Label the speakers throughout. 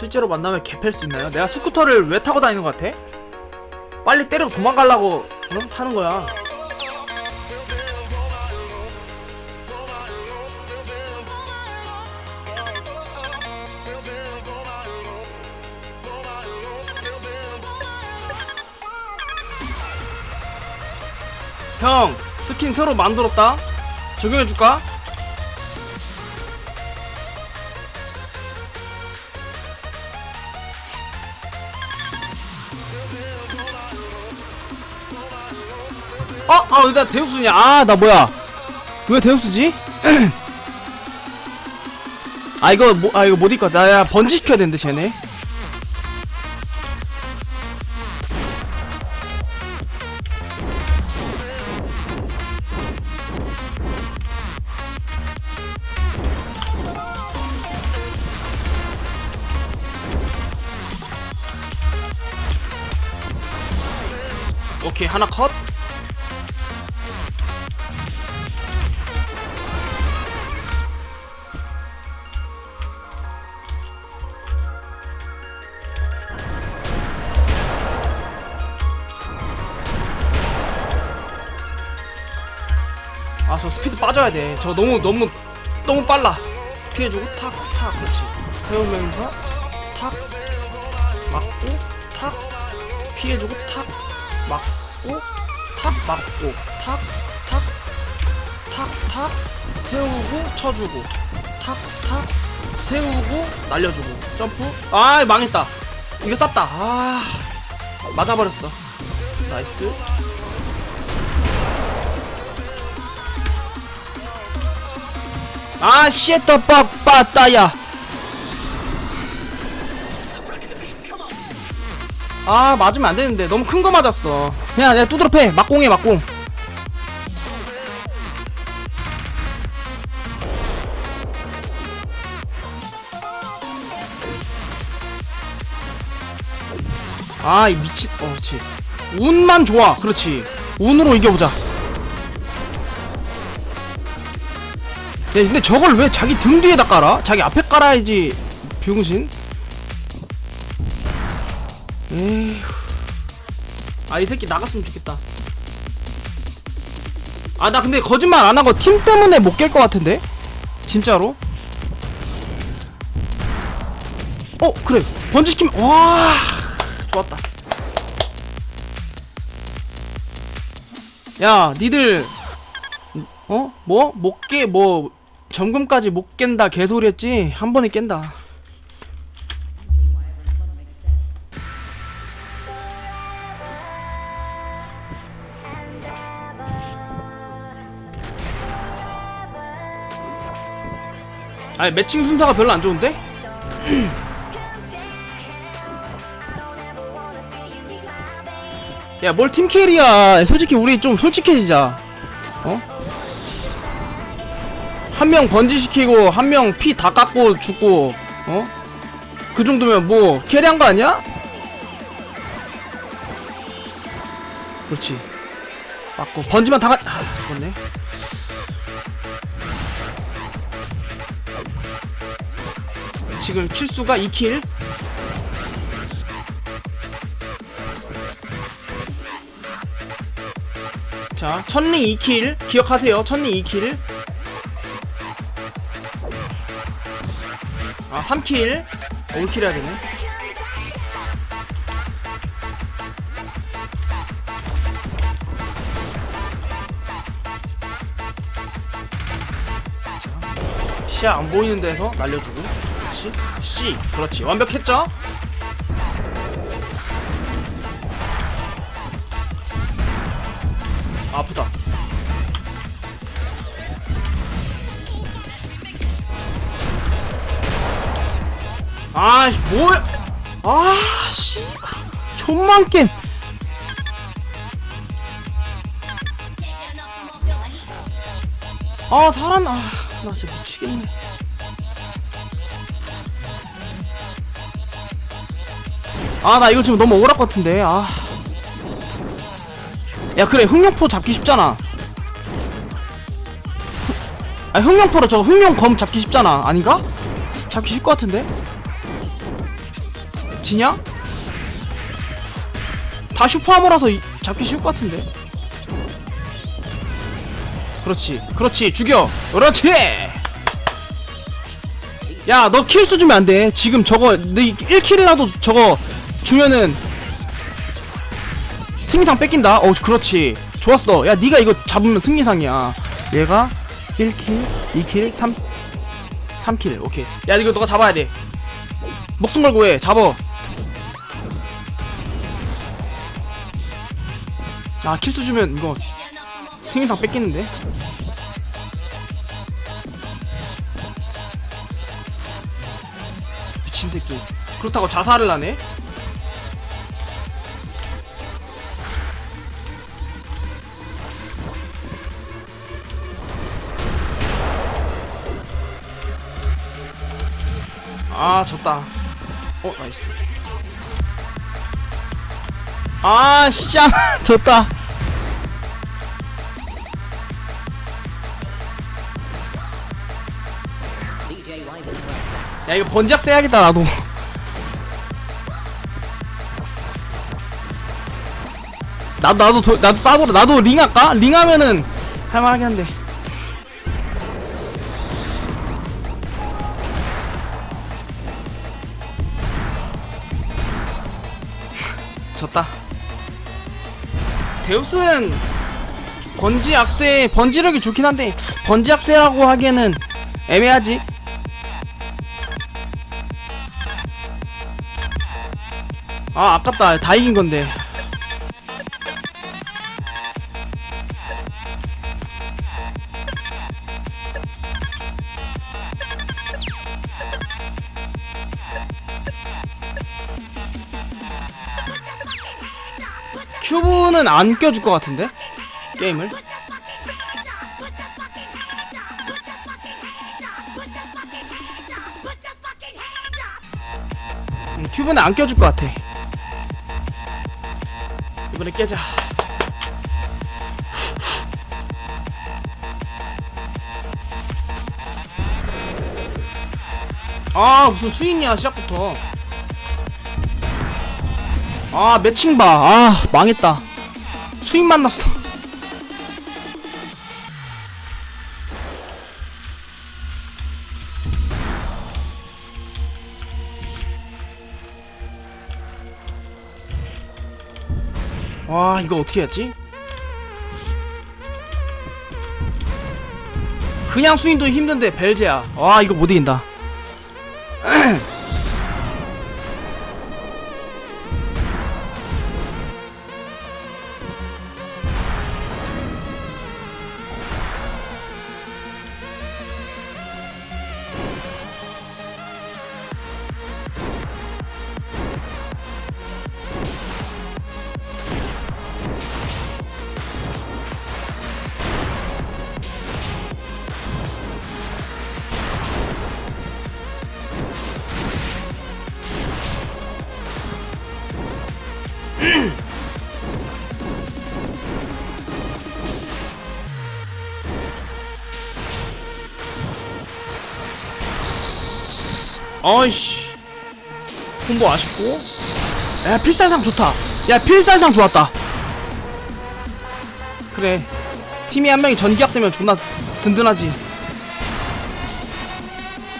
Speaker 1: 실제로 만나면 개팰 수 있나요? 내가 스쿠터를 왜 타고 다니는 것 같아? 빨리 때리고 도망가려고 응? 타는 거야. 형, 스킨 새로 만들었다. 적용해줄까? 어, 아, 나 데우스냐? 아, 나 뭐야? 왜 데우스지? 아, 이거 뭐, 아, 이거 못 입고 나 야, 번지 시켜야 되는데 쟤네. 오케이, 하나 컷. 빠져야 돼. 저 너무 너무 너무 빨라. 피해주고 탁 탁 그렇지. 세우면서 탁 맞고 탁 피해주고 탁 맞고 탁 맞고 탁 탁 탁 탁 세우고 쳐주고 탁 탁 세우고 날려주고 점프. 아 망했다. 이거 쌌다. 아 맞아버렸어. 나이스. 아, 쉣더 빡빠따야. 아, 맞으면 안 되는데. 너무 큰 거 맞았어. 그냥, 그냥 두드러 패. 막공해, 막공. 아, 이 미친, 어, 그렇지. 운만 좋아. 그렇지. 운으로 이겨보자. 근데 저걸 왜 자기 등 뒤에다 깔아? 자기 앞에 깔아야지 병신. 에휴. 아이 새끼 나갔으면 좋겠다. 아 나 근데 거짓말 안 하고 팀 때문에 못 깰 것 같은데? 진짜로? 어 그래. 번지시키면 와. 좋았다. 야 니들 어? 뭐? 못 깨, 뭐, 점검까지 못 깬다 개소리 했지? 한 번에 깬다. 아니, 매칭 순서가 별로 안 좋은데? 야, 뭘 팀캐리야. 솔직히 우리 좀 솔직해지자. 어? 한 명 번지시키고 한 명 피 다 깎고 죽고 어? 그 정도면 뭐 캐리한 거 아니야? 그렇지. 맞고 번지만 다 가... 아, 죽었네. 지금 킬수가 2킬? 자 천리 2킬. 기억하세요. 천리 2킬 아 3킬. 올킬 해야 되네. 자, 시야 안 보이는 데서 날려주고. 그렇지. C. 그렇지. 완벽했죠? 아씨 뭐야? 아 씨 존만 게임. 아 사람 아 나 진짜 미치겠네. 아 나 이거 지금 너무 오락 같은데 아 야 그래 흑룡포 잡기 쉽잖아. 아 흑룡포로 저 흑룡검 잡기 쉽잖아. 아닌가? 잡기 쉽 것 같은데 지냐? 다 슈퍼하머라서 이- 잡기 쉬울 것 같은데. 그렇지 그렇지 죽여! 그렇지! 야 너 킬수 주면 안돼. 지금 저거 너 1킬이라도 저거 주면은 승리상 뺏긴다? 어 그렇지. 좋았어. 야 네가 이거 잡으면 승리상이야. 얘가 1킬 2킬 3 3킬. 오케이. 야 이거 너가 잡아야 돼. 목숨 걸고 해. 잡어 아 킬수 주면 이거 승리상 뺏기는데? 미친 새끼. 그렇다고 자살을 하네? 아 졌다. 어 나이스 아 씨, 졌다. 야 이거 번지학 써야겠다 나도. 나도 나도 도, 나도 싸돌아 나도 링 할까? 링 하면은 할만하긴 한데. 졌다 데우스는 번지 악세 번지력이 좋긴 한데 번지 악세라고 하기에는 애매하지. 아 아깝다. 다 이긴 건데 큐브는 안 껴줄 것 같은데? 게임을? 음, 큐브는 안 껴줄 것 같아. 이번에 깨자. 아 무슨 수인이야 시작부터 아 매칭 봐아 망했다. 수인 만났어. 와 이거 어떻게 했지? 그냥 수인도 힘든데 벨제야. 와 이거 못 이긴다 어이씨. 콤보 아쉽고. 야 필살상 좋다. 야 필살상 좋았다. 그래. 팀이 한 명이 전기약 세면 존나 든든하지.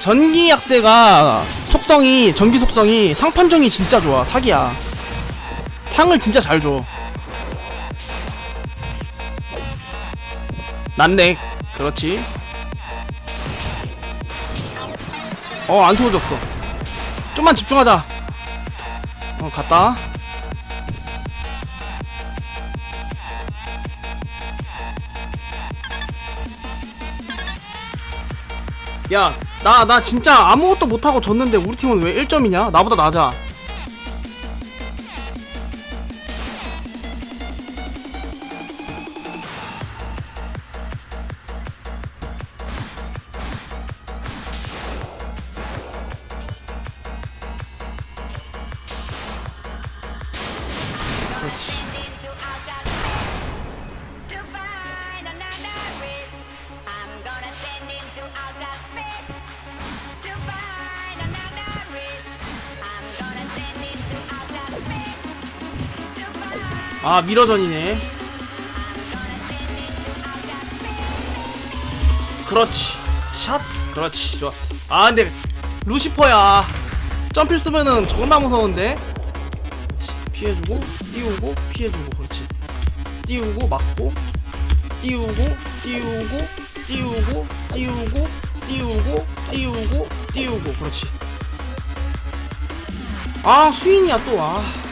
Speaker 1: 전기약세가 속성이 전기 속성이 상판정이 진짜 좋아 사기야. 상을 진짜 잘줘. 난넥 그렇지 어, 안 소워졌어. 좀만 집중하자. 어, 갔다. 야, 나, 나 진짜 아무것도 못하고 졌는데 우리 팀은 왜 1점이냐? 나보다 낮아. 아 미러전이네. 그렇지. 샷? 그렇지 좋았어. 아 근데 루시퍼야. 점필 쓰면은 정말 무서운데. 피해주고 띄우고 피해주고 그렇지. 띄우고 맞고 띄우고 띄우고 띄우고 띄우고 띄우고 띄우고 띄우고 그렇지. 아 수인이야 또아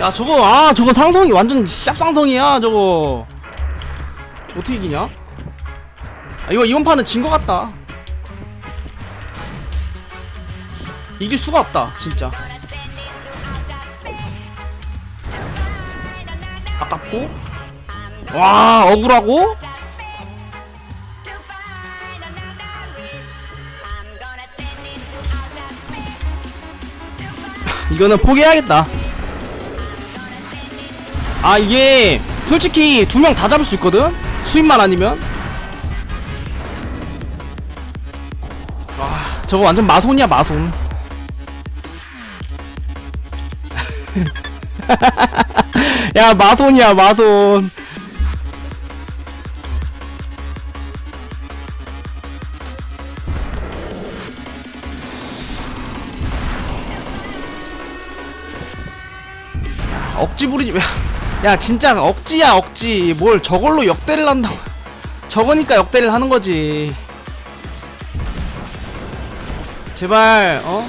Speaker 1: 야 저거 아 저거 상성이 완전 샵 상성이야 저거. 저 어떻게 이기냐? 아 이거 이번 판은 진 것 같다. 이길 수가 없다 진짜. 아깝고? 와 억울하고. 이거는 포기해야겠다 아 이게 솔직히 두 명 다 잡을 수 있거든? 수입만 아니면? 와 저거 완전 마손이야 마손. 야 마손이야 마손. 억지 부리지 왜? 야 진짜 억지야 억지. 뭘 저걸로 역대를 한다고. 저거니까 역대를 하는 거지. 제발 어?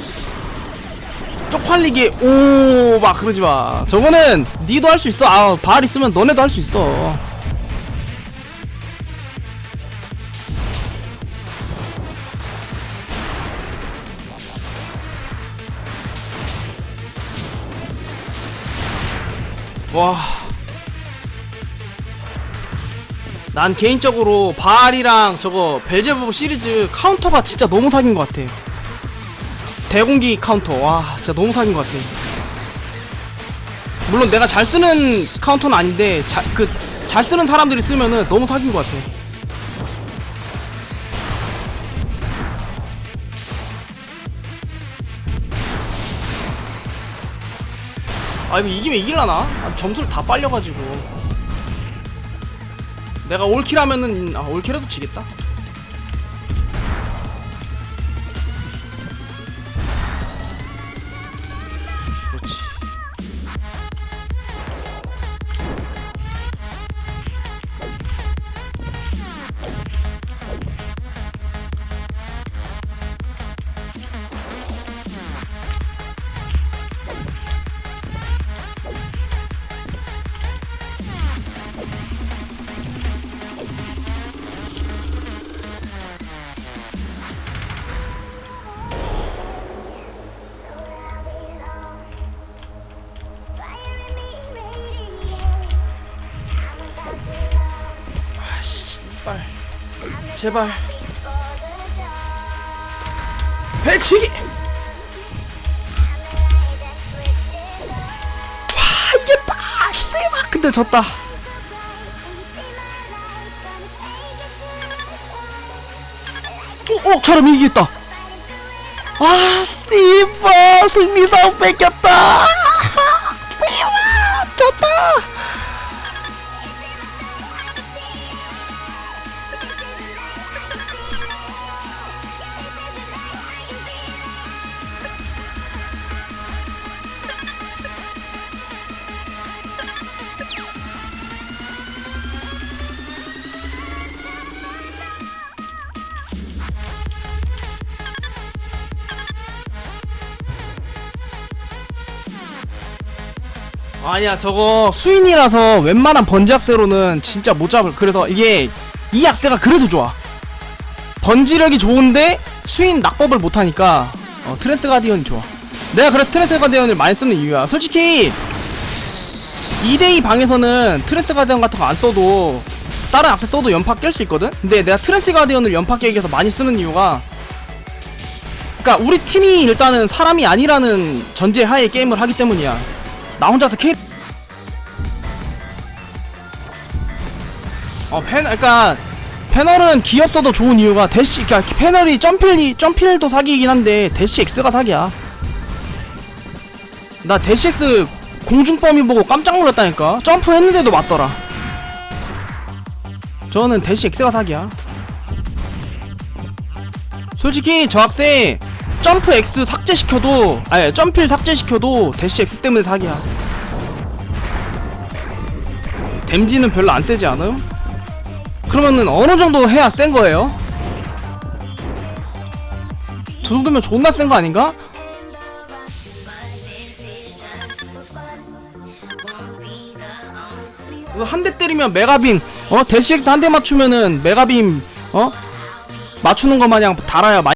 Speaker 1: 쪽팔리게 오 막 그러지 마. 저거는 니도 할 수 있어. 아발 있으면 너네도 할 수 있어. 와. 난 개인적으로 바알이랑 저거 벨제부브 시리즈 카운터가 진짜 너무 사귄 것 같아. 대공기 카운터. 와, 진짜 너무 사귄 것 같아. 물론 내가 잘 쓰는 카운터는 아닌데, 자, 그, 잘 쓰는 사람들이 쓰면은 너무 사귄 것 같아. 아 이거 이기면 이길라나? 아, 점수를 다 빨려가지고 내가 올킬 하면은 아 올킬해도 지겠다 제발 배치기 와 이겼다 씨발 근데 졌다 어, 어, 저럼 이기겠다. 아, 스티브 승리당 뺏겼다. 스티브 졌다. 아니야 저거 수인이라서 웬만한 번지 악세로는 진짜 못 잡을 그래서 이게 이 악세가 그래서 좋아. 번지력이 좋은데 수인 낙법을 못하니까 어, 트랜스 가디언이 좋아. 내가 그래서 트랜스 가디언을 많이 쓰는 이유야. 솔직히 2대2 방에서는 트랜스 가디언 같은 거 안 써도 다른 악세 써도 연파 깰 수 있거든? 근데 내가 트랜스 가디언을 연파 깨기 위해서 많이 쓰는 이유가 그니까 우리 팀이 일단은 사람이 아니라는 전제 하에 게임을 하기 때문이야 나 혼자서 캐 어, 패, 그니까, 패널은 귀엽어도 좋은 이유가, 대시, 그니까, 패널이 점필이, 점필도 사기이긴 한데, 대시 X가 사기야. 나 대시엑스 공중범위 보고 깜짝 놀랐다니까. 점프 했는데도 맞더라. 저는 대시엑스가 사기야. 솔직히 저 학생 점프 X 삭제시켜도 아니 점필 삭제시켜도 대시 X 때문에 사기야 댐지는 별로 안 세지 않음? 그러면은 어느 정도 해야 센 거예요? 저 정도면 존나 센 거 아닌가? 한 대 때리면 메가빔 어 대시엑스 한대 맞추면은 메가빔 어 맞추는 거 마냥 달아야